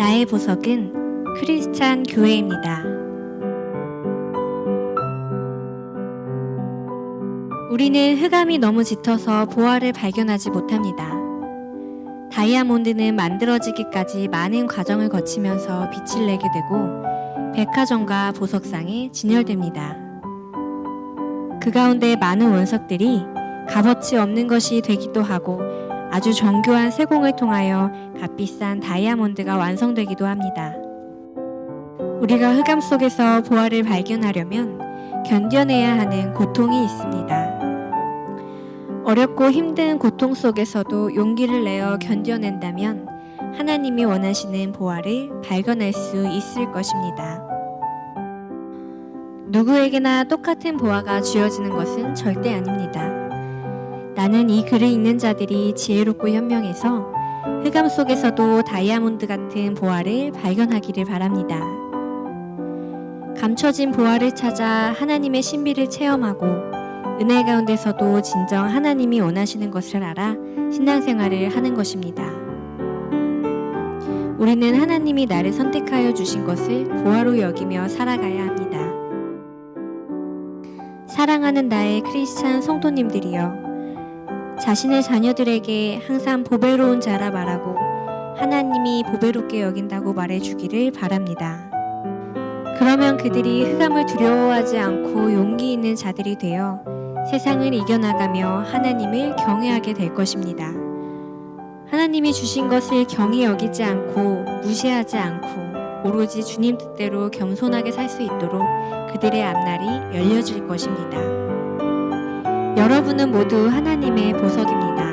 나의 보석은 크리스찬 교회입니다. 우리는 흑암이 너무 짙어서 보화를 발견하지 못합니다. 다이아몬드는 만들어지기까지 많은 과정을 거치면서 빛을 내게 되고 백화점과 보석상에 진열됩니다. 그 가운데 많은 원석들이 값어치 없는 것이 되기도 하고 아주 정교한 세공을 통하여 값비싼 다이아몬드가 완성되기도 합니다. 우리가 흑암 속에서 보화를 발견하려면 견뎌내야 하는 고통이 있습니다. 어렵고 힘든 고통 속에서도 용기를 내어 견뎌낸다면 하나님이 원하시는 보화를 발견할 수 있을 것입니다. 누구에게나 똑같은 보화가 주어지는 것은 절대 아닙니다. 나는 이 글을 읽는 자들이 지혜롭고 현명해서 흑암 속에서도 다이아몬드 같은 보화를 발견하기를 바랍니다. 감춰진 보화를 찾아 하나님의 신비를 체험하고 은혜 가운데서도 진정 하나님이 원하시는 것을 알아 신앙생활을 하는 것입니다. 우리는 하나님이 나를 선택하여 주신 것을 보화로 여기며 살아가야 합니다. 사랑하는 나의 크리스찬 성도님들이여 자신의 자녀들에게 항상 보배로운 자라 말하고 하나님이 보배롭게 여긴다고 말해주기를 바랍니다. 그러면 그들이 흑암을 두려워하지 않고 용기 있는 자들이 되어 세상을 이겨나가며 하나님을 경외하게 될 것입니다. 하나님이 주신 것을 경히 여기지 않고 무시하지 않고 오로지 주님 뜻대로 겸손하게 살 수 있도록 그들의 앞날이 열려질 것입니다. 여러분은 모두 하나님의 보석입니다.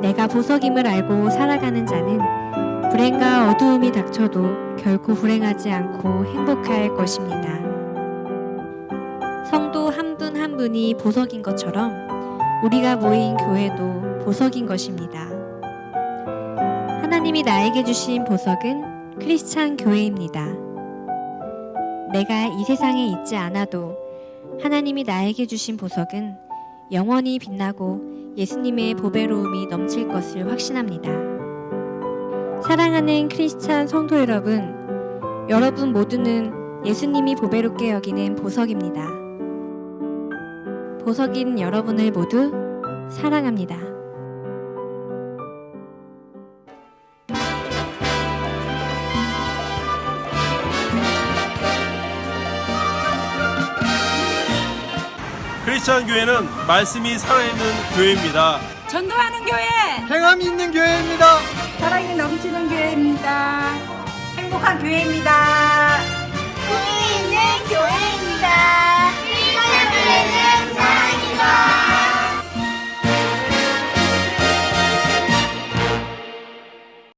내가 보석임을 알고 살아가는 자는 불행과 어두움이 닥쳐도 결코 불행하지 않고 행복할 것입니다. 성도 한 분 한 분이 보석인 것처럼 우리가 모인 교회도 보석인 것입니다. 하나님이 나에게 주신 보석은 크리스찬 교회입니다. 내가 이 세상에 있지 않아도 하나님이 나에게 주신 보석은 영원히 빛나고 예수님의 보배로움이 넘칠 것을 확신합니다. 사랑하는 크리스찬 성도 여러분, 여러분 모두는 예수님이 보배롭게 여기는 보석입니다. 보석인 여러분을 모두 사랑합니다. 크리스천 교회는 말씀이 살아있는 교회입니다. 전도하는 교회, 행함이 있는 교회입니다. 사랑이 넘치는 교회입니다. 행복한 교회입니다. 꿈이